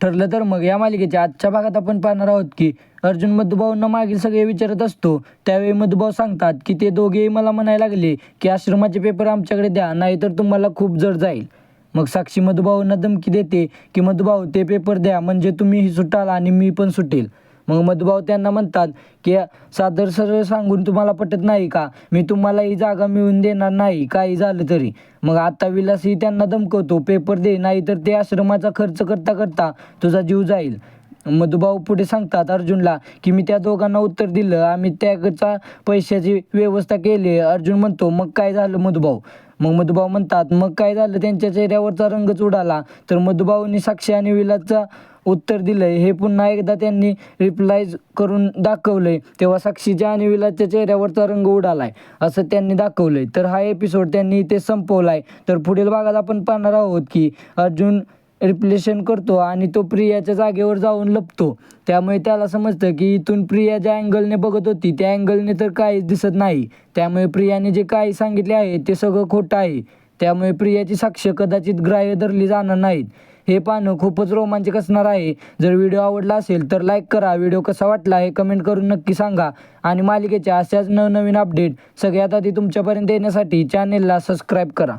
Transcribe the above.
ठरलं तर मग या मालिकेच्या आजच्या भागात आपण पाहणार आहोत की अर्जुन मधुभाऊंना मागील सगळे विचारत असतो. त्यावेळी मधुभाऊ सांगतात की ते दोघेही मला म्हणायला लागले की आश्रमाचे पेपर आमच्याकडे द्या नाहीतर तुम्हाला खूप जड जाईल. मग साक्षी मधुभाऊंना धमकी देते की मधुभाऊ ते पेपर द्या म्हणजे तुम्हीही सुटाल आणि मी पण सुटेल. मग मधुभाऊ त्यांना म्हणतात की सादर सरळ सांगून तुम्हाला पटत नाही का? मी तुम्हाला ही जागा मिळून देणार नाही काही झालं तरी. मग आता विलासही त्यांना धमकवतो पेपर दे नाही तर ते आश्रमाचा खर्च करता करता तुझा जीव जाईल. मधुभाऊ पुढे सांगतात अर्जुनला की मी त्या दोघांना उत्तर दिलं आम्ही त्याचा पैशाची व्यवस्था केली. अर्जुन म्हणतो मग काय झालं मधुभाऊ? मग मधुभाऊ म्हणतात मग काय झालं? त्यांच्या चेहऱ्यावरचा रंगच उडाला तर मधुभाऊंनी साक्षी आणि विलासचा उत्तर दिलंय. हे पुन्हा एकदा त्यांनी रिप्लायज करून दाखवलंय. तेव्हा साक्षीच्या आणि विलासच्या चेहऱ्यावरचा रंग उडालाय असं त्यांनी दाखवलंय. तर हा एपिसोड त्यांनी इथे संपवलाय. तर पुढील भागात आपण पाहणार आहोत की अर्जुन रिप्लेशन करतो आणि तो प्रियाच्या जागेवर जाऊन लपतो. त्यामुळे त्याला समजतं की इथून प्रिया ज्या अँगलने बघत होती त्या अँगलने तर काहीच दिसत नाही. त्यामुळे प्रियाने जे काही सांगितले आहे ते सगळं खोटं आहे. त्यामुळे प्रियाची साक्ष कदाचित ग्राह्य धरली जाणार नाहीत. हे पाहणं खूपच रोमांचक असणार आहे. जर व्हिडिओ आवडला असेल तर लाईक करा. व्हिडिओ कसा वाटला हे कमेंट करून नक्की सांगा. आणि मालिकेच्या अशाच नवनवीन अपडेट सगळ्यात आधी तुमच्यापर्यंत येण्यासाठी चॅनेलला सबस्क्राईब करा.